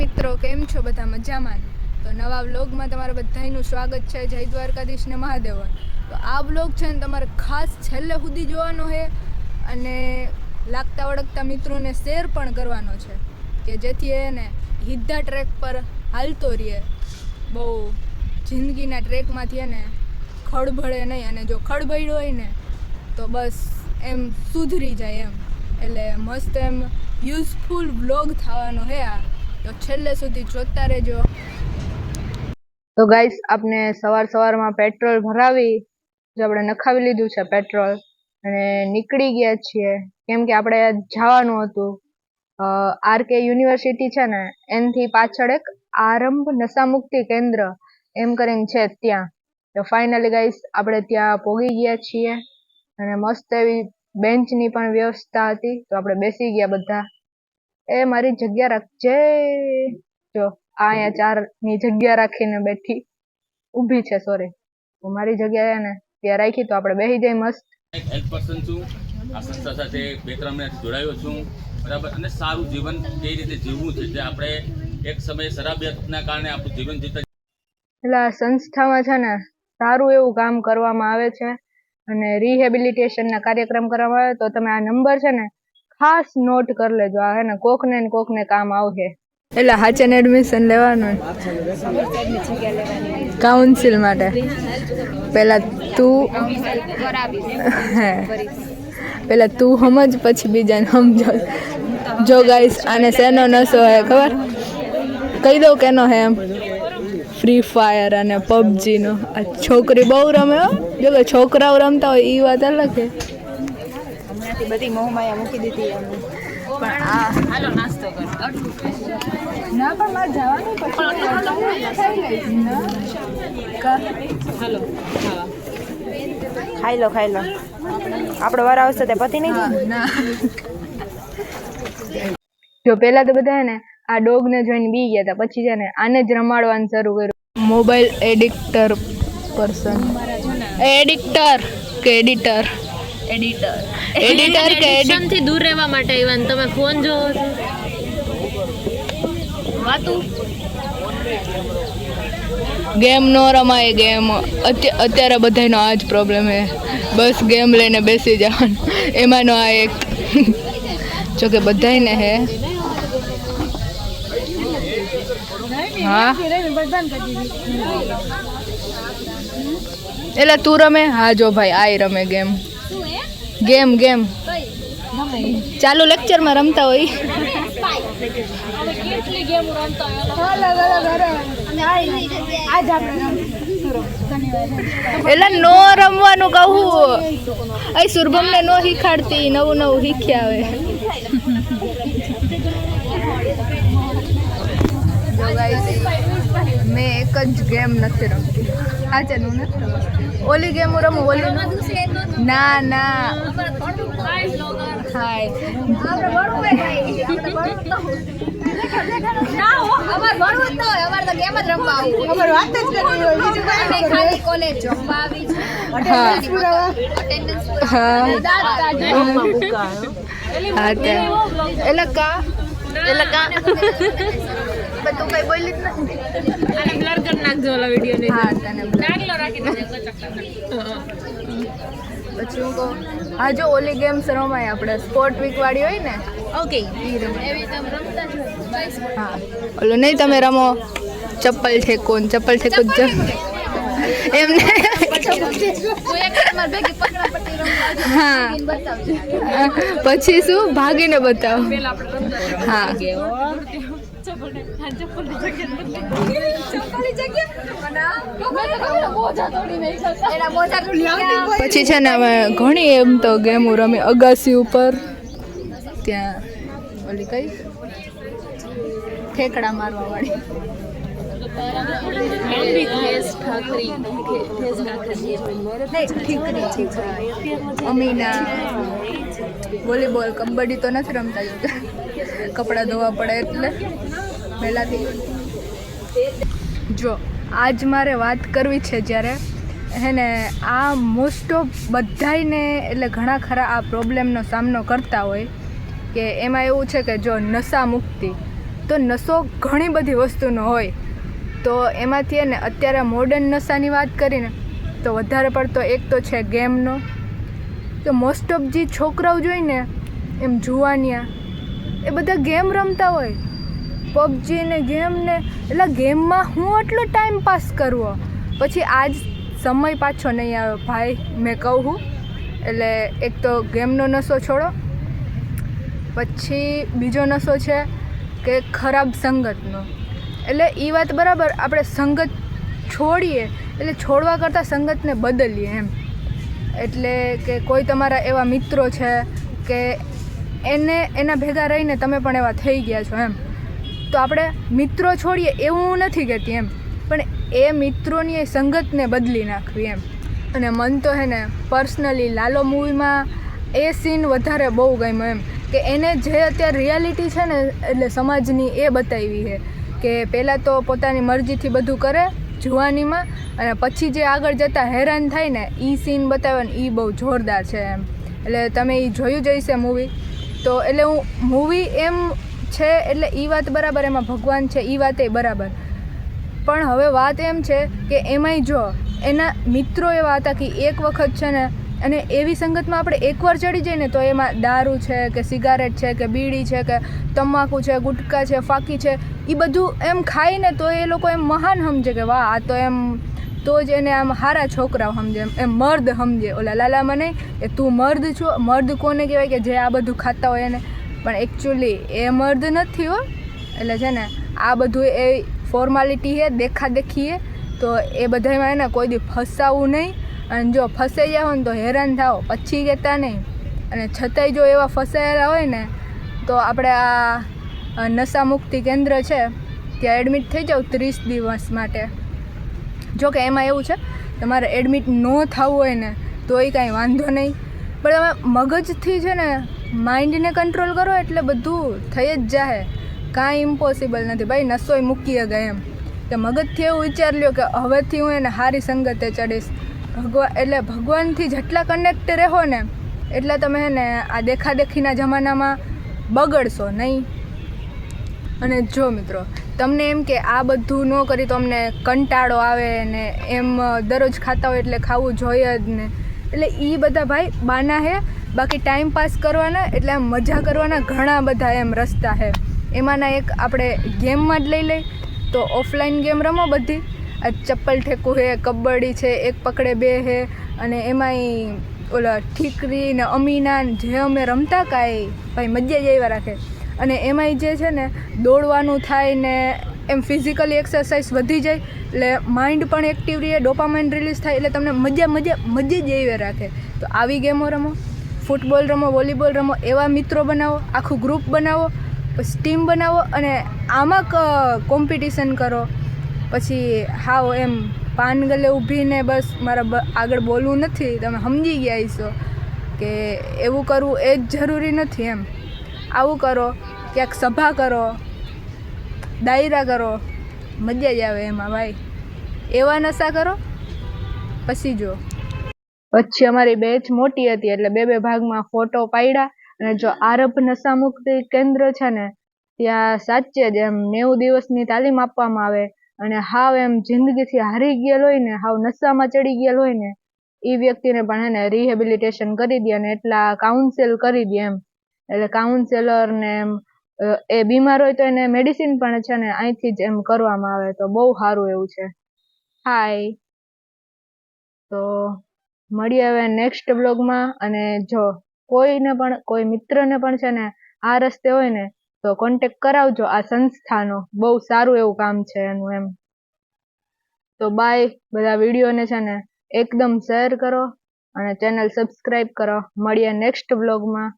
મિત્રો, કેમ છો બધા મજામાં? તો નવા વ્લોગમાં તમારા બધાનું સ્વાગત છે જય દ્વારકાધીશ ને મહાદેવ તો આ વ્લોગ છે ને તમારે ખાસ છેલ્લે સુધી જોવાનો છે અને લાગતા વળગતા મિત્રોને શેર પણ કરવાનો છે કે જેથી એને હિદ્ધા ટ્રેક પર હાલતો રહે. બહુ જિંદગીના ટ્રેકમાંથી એને ખળભળે નહીં અને જો ખળભળ્યો હોય ને, તો બસ એમ સુધરી જાય એમ. એટલે મસ્ત એમ યુઝફુલ વ્લોગ થવાનો હે આ. તો છેલ્લે સુધી જોતા રહેજો. તો ગાઈસ આપણે સવાર સવારમાં પેટ્રોલ ભરાવી, જો આપણે નખાવી લીધું છે પેટ્રોલ અને નીકળી ગયા છીએ. કેમ કે આપણે જવાનું હતું. આરકે યુનિવર્સિટી છે ને એનથી પાછળ એક આરંભ નશામુક્તિ કેન્દ્ર, એમ કરીને છે ત્યાં. તો ફાઇનલી ગાઈસ આપણે ત્યાં પહોંચી ગયા છીએ. અને મસ્ત એવી બેન્ચની પણ વ્યવસ્થા હતી. તો આપણે બેસી ગયા બધા. એ મારી જગ્યા રાખજે જો અહીંયા ચારની જગ્યા રાખીને બેઠી ઊભી છે સોરી મારી જગ્યા ને ત્યાં રાખી તો આપણે બેસી જાય મસ્ત. હેલ્પ પર્સન છું. આ સંસ્થા સાથે બે ત્રણ મહિનાથી જોડાયો છું. બરાબર? અને સારું જીવન કઈ રીતે જીવવું છે જે આપણે એક સમયે શરાબિયતના કારણે આપણું જીવન જીતા એટલે આ સંસ્થામાં છે ને સારું એવું કામ કરવામાં આવે છે. અને રિહેબિલિટેશનના કાર્યક્રમ કરવામાં આવે તો તમે આ નંબર છે ને ખાસ નોટ કરી લેજો. આ હે ને, કોકને ને કોકને કામ આવશે. એટલે હાચન એડમિશન લેવાનું. કાઉન્સિલ માટે. પહેલા તું હે. પહેલા તું સમજ, પછી બીજાને સમજો. જો ગાઈસ આને શેનો નશો હે, ખબર? કહી દઉં કેનો હે એમ. ફ્રી ફાયર અને પબજીનો આ છોકરી બહુ રમે હો. જો કે છોકરાઓ રમતા હોય એ વાત અલગ છે હમણાંથી બધી મોહમાયા મૂકી દીધી એમ પણ આ હાલો નાસ્તો કરો ના પણ મારે જવાનું હાલો ખાઈ લો ખાઈ લો. આપણો વાર આવશે તે પતિ નહીં? જો પેલા તો બધા ને આ ડોગ ને જોઈને બી ગયા હતા. પછી છે ને આને જ રમાડવાનું શરૂ કર્યું. Mobile એડિક્ટર person. એડિક્ટર કે એડિટર? એડિટર એડિટર કે એડિશનથી દૂર રહેવા માટે ઇવન તમે ફોન જોવો છો. વાતું? ગેમ નો રમાય ગેમ અત્યારે બધાનો આ જ પ્રોબ્લેમ છે. બસ ગેમ લઈને બેસી જવાનું. એમાંનો આ એક. જો કે બધાયને હે. હા? એટલે તું રમે? હા જો ભાઈ આય રમે ગેમ ગેમ ગેમ. ચાલુ લેક્ચરમાં રમતા હોય. એટલે નો રમવાનું કહું. અહીં સુરભમને નો શીખાડતી નવું નવું શીખ્યા આવે જો guys, મેં એક જ ગેમ નથી રમતી આ છે નથી ઓલી ગેમ હું રમું ઓલી ન- ના ના હાય એટલે કા એટલે કા પણ તું કઈ બોલી જ નથી. અને બ્લર કરી નાખજો ઓલા વિડિયો ને. હા તને. ડાગલો રાખી દેજો પછી હું કહું હા જો ઓલી ગેમ્સ રમાય આપણે સ્પોર્ટ વીક વાળી હોય ને ઓકે એવી તમે રમતા છો હા. ઓલો નહીં તમે રમો ચપ્પલ ઠેકો ને ચપ્પલ ઠેકો જ એમને હા પછી શું? ભાગીને બતાવો. હા. પછી છે ને અમે ઘણી એમ તો ગેમો રમી. અગાસી ઉપર ત્યાં ઓલી કઈ? ઠેકડા મારવા વાળી. અમીના વોલીબોલ કબડ્ડી તો નથી રમતા. કપડાં ધોવા પડે એટલે. પહેલાંથી જો, આજ મારે વાત કરવી છે જ્યારે, હે ને, આ મોસ્ટ ઓફ બધાને એટલે ઘણા ખરા આ પ્રોબ્લેમનો સામનો કરતા હોય કે એમાં એવું છે કે જો નશા મુક્તિ, તો નશો ઘણી બધી વસ્તુનો હોય. તો એમાંથી એને અત્યારે મોડર્ન નશાની વાત કરીને, તો વધારે પડતો એક તો છે ગેમનો. તો મોસ્ટ ઓફ જે છોકરાઓ જોઈને, એમ જુવાનિયા, એ બધા ગેમ રમતા હોય. પબજી ને ગેમ ને, એટલે ગેમમાં હું આટલો ટાઈમ પાસ કરવો? પછી આજ સમય પાછો નહીં આવે ભાઈ, મેં કહું હું એટલે એક તો ગેમનો નશો છોડો. પછી બીજો નશો છે કે ખરાબ સંગતનો. એટલે એ વાત બરાબર, આપણે સંગત છોડીએ, એટલે છોડવા કરતાં સંગતને બદલીએ એમ. એટલે કે કોઈ તમારા એવા મિત્રો છે કે એને, એના ભેગા રહીને તમે પણ એવા થઈ ગયા છો એમ. તો આપણે મિત્રો છોડીએ એવું નથી કહેતી એમ. પણ એ મિત્રોની એ સંગતને બદલી નાખવી એમ. અને મન તો હે ને પર્સનલી લાલો મૂવીમાં એ સીન વધારે બહુ ગમ્યો એમ. કે એને જે અત્યારે રિયાલિટી છે ને, એટલે સમાજની એ બતાવી છે કે પહેલાં તો પોતાની મરજીથી બધું કરે જુવાનીમાં અને પછી જે આગળ જતાં હેરાન થાય ને એ સીન બતાવે ને એ બહુ જોરદાર છે એમ. એટલે તમે એ જોયું જ હશે મૂવી તો એટલે હું મૂવી એમ છે એટલે એ વાત બરાબર, એમાં ભગવાન છે એ વાત એ બરાબર. પણ હવે વાત એમ છે કે એમાંય જો, એના મિત્રો એવા હતા કે એક વખત છે ને, અને એવી સંગતમાં આપણે એકવાર ચડી જઈએ ને, તો એમાં દારૂ છે કે સિગારેટ છે કે બીડી છે કે તમાકુ છે, ગુટકા છે, ફાકી છે એ બધું એમ ખાઈને તો એ લોકો એમ મહાન સમજે કે વાહ, આ તો એમ, તો જ એને આમ સારા છોકરાઓ સમજે, એમ મર્દ સમજે. ઓલા લાલામાં નહીં એ તું મર્દ છો, મર્દ કોને કહેવાય કે જે આ બધું ખાતા હોય એને. પણ એકચ્યુઅલી એ મર્દ નથી હો. એટલે છે ને, આ બધું એ ફોર્માલિટી છે દેખા દેખીએ તો એ બધામાં એને કોઈ દી ફસાવું નહીં. અને જો ફસાઈ જાવ ને તો હેરાન થાઓ, પછી કહેતા નહીં. અને છતાંય જો એવા ફસાયેલા હોય ને, તો આપણે આ નશા મુક્તિ કેન્દ્ર છે, ત્યાં એડમિટ થઈ જાઓ ત્રીસ દિવસ માટે. જો કે એમાં એવું છે, તમારે એડમિટ ન થવું હોય ને, તોય કાંઈ વાંધો નહીં. પણ તમે મગજથી છે ને માઇન્ડને કંટ્રોલ કરો એટલે બધું થઈ જ જાય કાંઈ ઇમ્પોસિબલ નથી. ભાઈ, નસોય મૂકી ગયા એમ. કે મગજથી એવું વિચાર લ્યો કે હવેથી હું એને સારી સંગતે ચડીશ. ભગવાન એટલે ભગવાનથી જેટલા કનેક્ટ રહો ને, એટલા તમે એને આ દેખાદેખીના જમાનામાં બગડશો નહીં. અને જો મિત્રો, તમને એમ કે આ બધું ન કરી તો અમને કંટાળો આવે ને એમ દરરોજ ખાતા હોય એટલે ખાવું જોઈએ જ ને. એટલે એ બધા ભાઈ બાના હે, બાકી ટાઈમ પાસ કરવાના, એટલે આમ મજા કરવાના ઘણા બધા એમ રસ્તા છે એમાંના એક આપણે ગેમમાં જ લઈ લઈ, તો ઓફલાઈન ગેમ રમો બધી. આ ચપ્પલ ઠેકું છે કબડ્ડી છે, એક પકડે બે હે, અને એમાંય ઓલા ઠીકરી ને અમીના જે અમે રમતા કાંઈ, ભાઈ મજા જ આવ્યા રાખે. અને એમાંય જે છે ને, દોડવાનું થાય ને એમ ફિઝિકલી એક્સરસાઇઝ વધી જાય, એટલે માઇન્ડ પણ એક્ટિવ રહે ડોપામાઇન રિલીઝ થાય, એટલે તમને મજા મજા મજા જ એવી રાખે. તો આવી ગેમો રમો ફૂટબોલ રમો વોલીબોલ રમો, એવા મિત્રો બનાવો, આખું ગ્રુપ બનાવો, પછી ટીમ બનાવો અને આમાં કોમ્પિટિશન કરો. પછી હાવ એમ પાન ગલે ઊભીને બસ મારા આગળ બોલવું નથી, તમે સમજી ગયા છો કે એવું કરવું એ જ જરૂરી નથી એમ. આવું કરો, ક્યાંક સભા કરો ડાયરા કરો. મજા જ આવે એમાં, ભાઈ. એવા નશા કરો, પછી જો પછી અમારી બેચ મોટી હતી, એટલે બે બે ભાગમાં ફોટો પાડ્યા. અને જો આરબ નશા મુક્તિ કેન્દ્ર છે ને, ત્યાં સાચે જ એમ નેવું દિવસની તાલીમ આપવામાં આવે. અને હાવ એમ જિંદગીથી હારી ગયેલ હોય ને, હાવ નશામાં ચડી ગયેલ હોય ને એ વ્યક્તિને પણ એને રિહેબિલિટેશન કરી દે અને એટલા કાઉન્સેલ કરી દે એમ. એટલે કાઉન્સેલર ને એમ એ બીમાર હોય તો એને મેડિસિન પણ છે ને અહીંથી જ એમ કરવામાં આવે તો બહુ સારું એવું છે. હાય તો મળીએ હવે નેક્સ્ટ બ્લોગમાં અને જો કોઈને પણ, કોઈ મિત્રને પણ છે ને આ રસ્તે હોય ને તો કોન્ટેક કરાવજો આ સંસ્થાનો. બહુ સારું એવું કામ છે એનું એમ. તો બાય બધા વિડીયોને છે ને એકદમ શેર કરો અને ચેનલ સબસ્ક્રાઈબ કરો. મળીએ નેક્સ્ટ બ્લોગમાં